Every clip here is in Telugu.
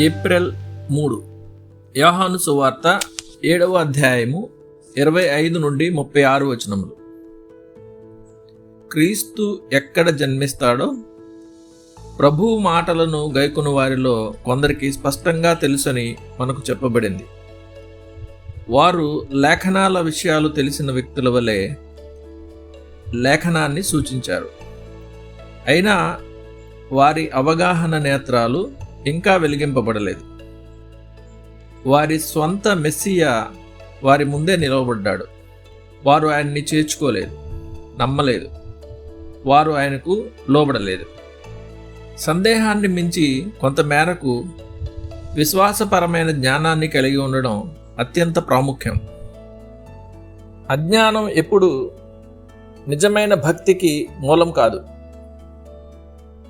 ఏప్రిల్ మూడు. యోహాను సువార్త ఏడవ అధ్యాయము ఇరవై ఐదు నుండి ముప్పై ఆరు వచనములు. క్రీస్తు ఎక్కడ జన్మిస్తాడో? ప్రభువు మాటలను గైకుని వారిలో కొందరికి స్పష్టంగా తెలుసని మనకు చెప్పబడింది. వారు లేఖనాల విషయాలు తెలిసిన వ్యక్తుల వలె లేఖనాన్ని సూచించారు. అయినా వారి అవగాహన నేత్రాలు ఇంకా వెలిగింపబడలేదు. వారి స్వంత మెస్సియా వారి ముందే నిలవబడ్డాడు. వారు ఆయన్ని చేర్చుకోలేదు నమ్మలేదు. వారు ఆయనకు లోబడలేదు. సందేహాన్ని మించి కొంతమేరకు విశ్వాసపరమైన జ్ఞానాన్ని కలిగి ఉండడం అత్యంత ప్రాముఖ్యం. అజ్ఞానం ఎప్పుడు నిజమైన భక్తికి మూలం కాదు.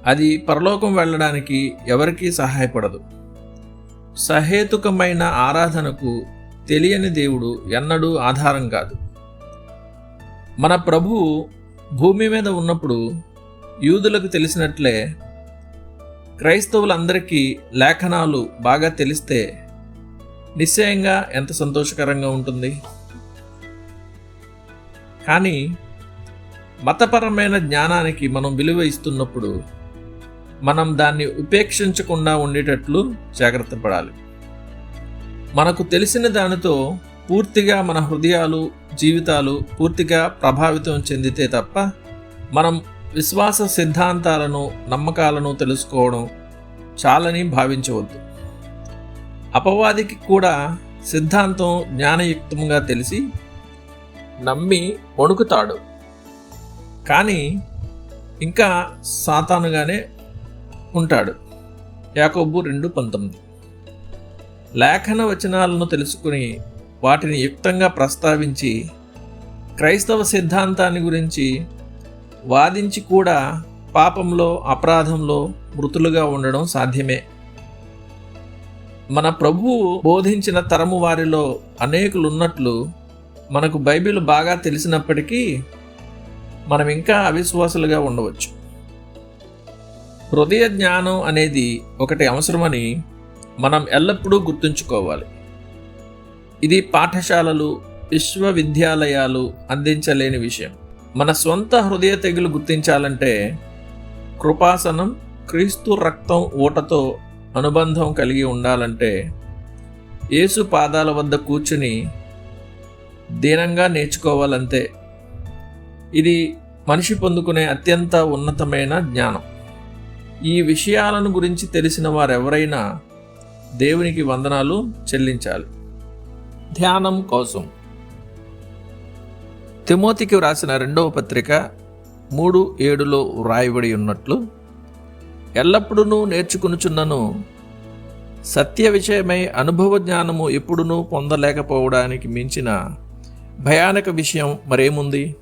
అది పరలోకం వెళ్ళడానికి ఎవరికీ సహాయపడదు. సహేతుకమైన ఆరాధనకు తెలియని దేవుడు ఎన్నడూ ఆధారం కాదు. మన ప్రభువు భూమి మీద ఉన్నప్పుడు యూదులకు తెలిసినట్లే క్రైస్తవులందరికీ లేఖనాలు బాగా తెలిస్తే నిశ్చయంగా ఎంత సంతోషకరంగా ఉంటుంది. కానీ మతపరమైన జ్ఞానానికి మనం విలువ ఇస్తున్నప్పుడు మనం దాన్ని ఉపేక్షించకుండా ఉండేటట్లు జాగ్రత్త పడాలి. మనకు తెలిసిన దానితో పూర్తిగా మన హృదయాలు జీవితాలు పూర్తిగా ప్రభావితం చెందితే తప్ప మనం విశ్వాస సిద్ధాంతాలను నమ్మకాలను తెలుసుకోవడం చాలని భావించవద్దు. అపవాదికి కూడా సిద్ధాంతం జ్ఞానయుక్తంగా తెలిసి నమ్మి వణుకుతాడు. కానీ ఇంకా సాతానుగానే ఉంటాడు. యాకోబు రెండు పంతొమ్మిది. లేఖన వచనాలను తెలుసుకుని వాటిని యుక్తంగా ప్రస్తావించి క్రైస్తవ సిద్ధాంతాన్ని గురించి వాదించి కూడా పాపంలో అపరాధంలో మృతులుగా ఉండడం సాధ్యమే. మన ప్రభువు బోధించిన తరము వారిలో అనేకులున్నట్లు మనకు బైబిల్ బాగా తెలిసినప్పటికీ మనం ఇంకా అవిశ్వాసులుగా ఉండవచ్చు. హృదయ జ్ఞానం అనేది ఒకటి అవసరమని మనం ఎల్లప్పుడూ గుర్తుంచుకోవాలి. ఇది పాఠశాలలు విశ్వవిద్యాలయాలు అందించలేని విషయం. మన సొంత హృదయ తెగులు గుర్తించాలంటే కృపాసనం క్రీస్తు రక్తం ఊటతో అనుబంధం కలిగి ఉండాలంటే యేసు పాదాల వద్ద కూర్చుని దీనంగా నేర్చుకోవాలంతే. ఇది మనిషి పొందుకునే అత్యంత ఉన్నతమైన జ్ఞానం. ఈ విషయాలను గురించి తెలిసిన వారెవరైనా దేవునికి వందనాలు చెల్లించాలి. ధ్యానం కోసం. తిమోతికి వ్రాసిన రెండవ పత్రిక మూడు ఏడులో వ్రాయబడి ఉన్నట్లు ఎల్లప్పుడూ నేర్చుకునుచున్నను సత్య విషయమై అనుభవ జ్ఞానము ఎప్పుడునూ పొందలేకపోవడానికి మించిన భయానక విషయం మరేముంది?